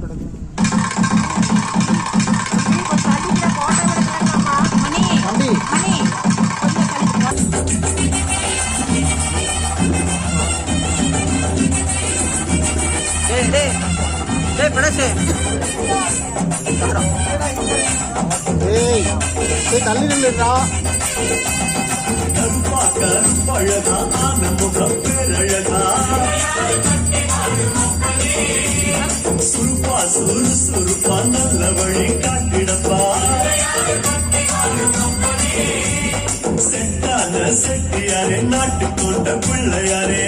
போட்டு மணி. தள்ளி நில்லுடா. சுருப்பா சுரு சுருப்பா நல்ல வழி காட்டிடப்பா செட்டான செட்டியாரே நாட்டு கொண்ட பிள்ளையாரே.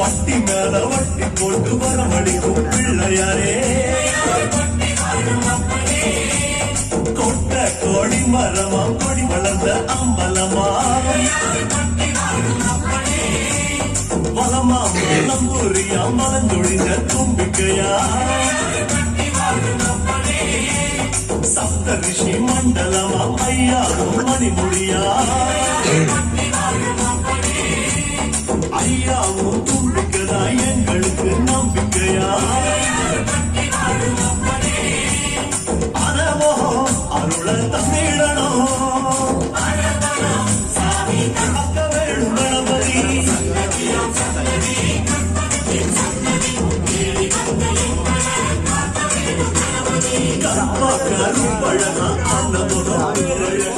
வட்டி மேல வட்டி போட்டு வரவழிக்கும் பிள்ளையாரே. கொட்ட கோடி மரமா கொடி வளர்ந்த அம்பலமா. வளமா மலந்தொழிந்த தும்பிக்கையா சப்த ரிஷி மண்டலமா ஐயா மணிமுடியா ஐயாவும் தும்பிக்கைதா எங்களுக்கு நம்பிக்கையா கருப்பா கருப்பழகா அந்த பேரழகா